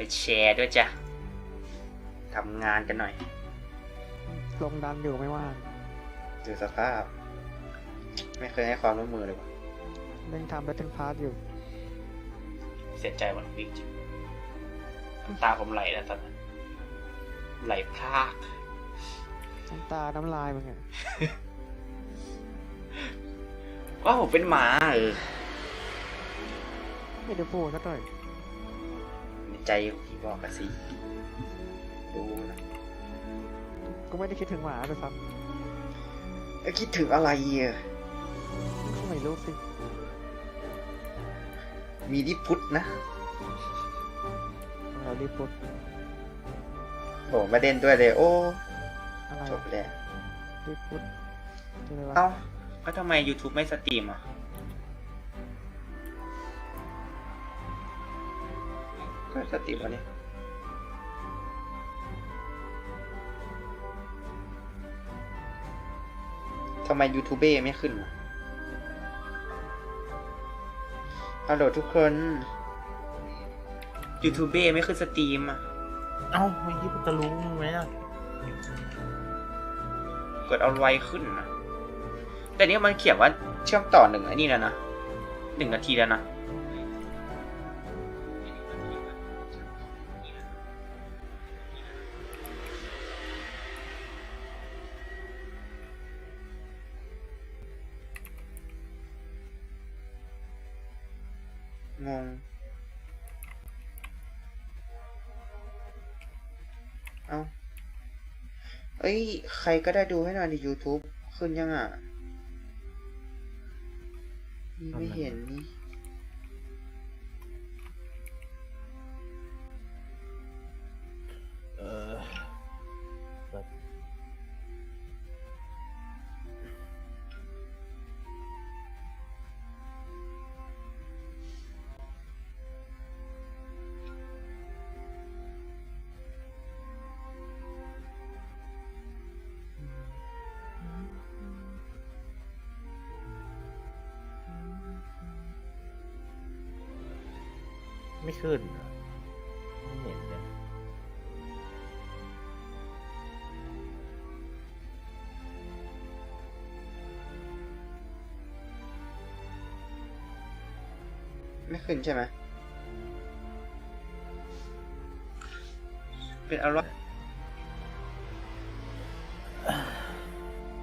ไปแชร์ด้วยจ้ะทำงานกันหน่อย ลงดันอยู่ไม่ว่างดูสภาพ ไม่เคยให้ความร่วมมือเลยวะเร่งทำแบทเทิลพาร์ทอยู่ เสียใจวันนี้จริงน้ำตาผมไหลแล้วตอนนั้นไหลพรากน้ำตาน้ำลายมึงอะว่าผมเป็นหมาเออไม่ได้พูดสักหน่อย ในใจพี่บอกกันสิดูนะกูไม่ได้คิดถึงหมาเลยซ้เอ้ยคิดถึงอะไรอะำก็ไม่รู้สิ มีดิพุทธนะเรารีบพูดโหมาเด่นด้วยเลย โอ้อะไรจบแล้วรีบพูดอะไรวะเอ้าแล้วทำไม YouTube ไม่สตรีมอะ ก็สตรีมวันนี้ทำไม YouTube ไม่ขึ้นอะฮัลโหลทุกคน YouTube ไม่ขึ้นสตรีมอะ เอ้าไม่คิดว่าจะรู้ไหมอะกดเอาไวขึ้นนะแต่นี่มันเขียนว่าเชื่อมต่อหนึ่งอันนี้แล้วนะหนึ่งนาทีแล้วนะ งง เอาเอ้ย ใครก็ได้ดูให้หน่อยใน YouTube ขึ้นยังอะ นี่ไม่เห็นนี่ ไม่ขึ้นอไม่เห็นเลยไม่ขึ้นใช่ไหมเป็นอะไร